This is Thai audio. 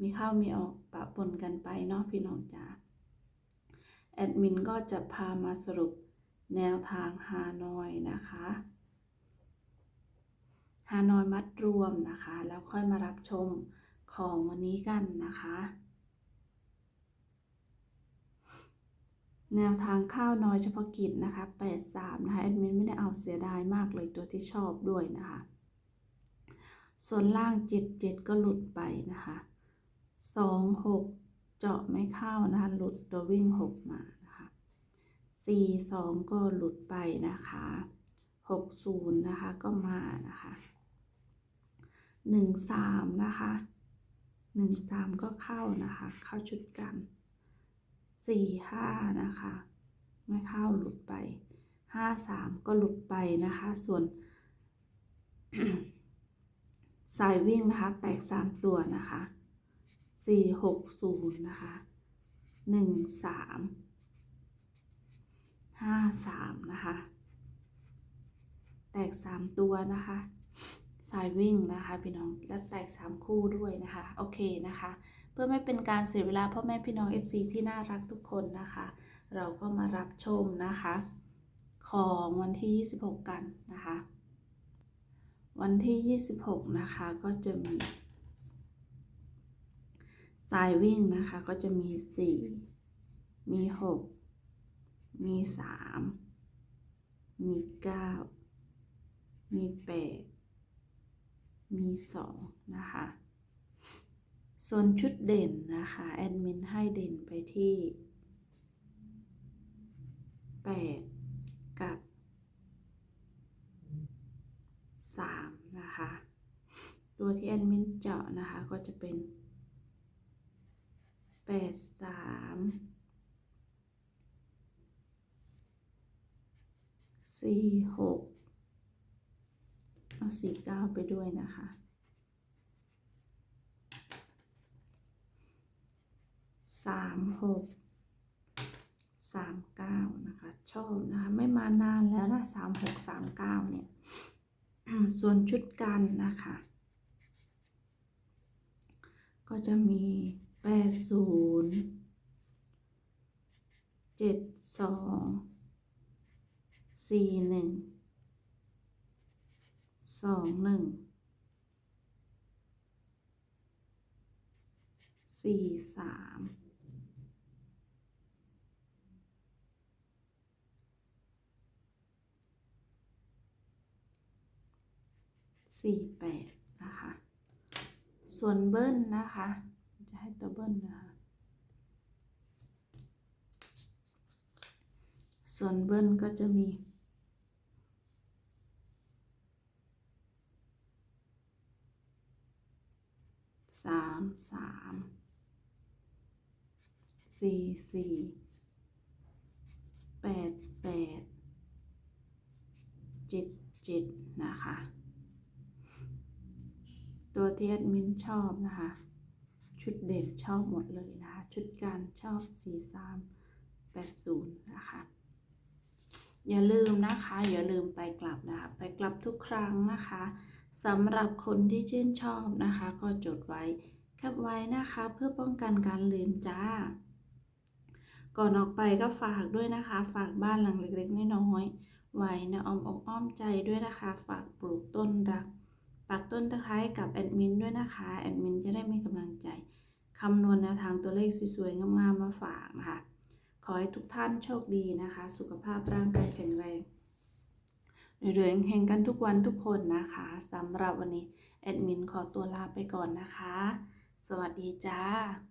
มีเข้ามีออกปะปนกันไปเนาะพี่น้องจ๋าแอดมินก็จะพามาสรุปแนวทางฮานอยนะคะฮานอยมัดรวมนะคะ แล้วค่อยมารับชมของวันนี้กันนะคะ แนวทางข้าวน้อยเฉพาะกิจนะคะ 83 นะคะแอดมินไม่ได้เอาเสียดายมากเลยตัวที่ชอบด้วยนะคะ ส่วนล่าง 77 ก็หลุดไปนะคะ 2 6เจาะไม่เข้านะคะหลุดตัววิ่ง6มานะคะ4 2ก็หลุดไปนะคะ60นย์นะคะก็มานะคะ1 3นะคะ1 3ก็เข้านะคะ เข้าชุดกันสี่ห้านะคะ ไม่เข้าหลุดไปห้าสามก็หลุดไปนะคะ ส่วน สายวิ่งนะคะ แตกสามตัวนะคะ สี่หกศูนย์นะคะหนึ่งสามห้าสามนะคะ แตกสามตัวนะคะ สายวิ่งนะคะพี่น้องและแตกสามคู่ด้วยนะคะโอเคนะคะ เพื่อไม่เป็นการเสียเวลาพ่อแม่พี่น้อง FC ที่น่ารักทุกคนนะคะ เราก็มารับชมนะคะ ของวันที่ 26 กันนะคะ วันที่ 26 นะคะก็จะมี สายวิ่งนะคะ ก็จะมี 4 มี 6 มี 3 มี 9 มี 8 มี 2 นะคะ ส่วนชุดเด่นนะคะ แอดมินให้เด่นไปที่ 8 กับ 3 นะคะ ตัวที่แอดมินเจาะนะคะก็จะเป็น 8 3 4 6เอา4 9ไปด้วยนะคะสามหกสามเก้านะคะชอบนะคะไม่มานานแล้วนะสามหกสามเก้าเนี่ยส่วนชุดกันนะคะ ก็จะมี แปดศูนย์เจ็ดสองสี่หนึ่งสองหนึ่งสี่สามสี่แปดนะคะ ส่วนเบิ้ลนะคะ จะให้ตัวเบิ้ลนะคะ ส่วนเบิ้ลก็จะมีสามสามสี่สี่แปดแปดเจ็ดเจ็ดนะคะ ตัวที่แอดมินชอบนะคะ ชุดเด่นชอบหมดเลยนะคะ ชุดการชอบสี่สามแปดศูนย์นะคะ อย่าลืมนะคะ อย่าลืมไปกลับนะคะ ไปกลับทุกครั้งนะคะสำหรับคนที่ชื่นชอบนะคะ ก็จดไว้แคปไว้นะคะเพื่อป้องกันการลืมจ้า ก่อนออกไปก็ฝากด้วยนะคะ ฝากบ้านหลังเล็กๆน้อยๆไว้นะอ้อมอกอ้อมใจด้วยนะคะ ฝากปลูกต้นรัก ปักต้นตะไคร้กับแอดมินด้วยนะคะ แอดมินจะได้มีกำลังใจคำนวณแนวทางตัวเลขสวยๆ งามๆ มาฝากนะคะ ขอให้ทุกท่านโชคดีนะคะ สุขภาพร่างกายแข็งแรงเรื่อยๆเฮงกันทุกวันทุกคนนะคะสำหรับวันนี้ แอดมินขอตัวลาไปก่อนนะคะ สวัสดีจ้า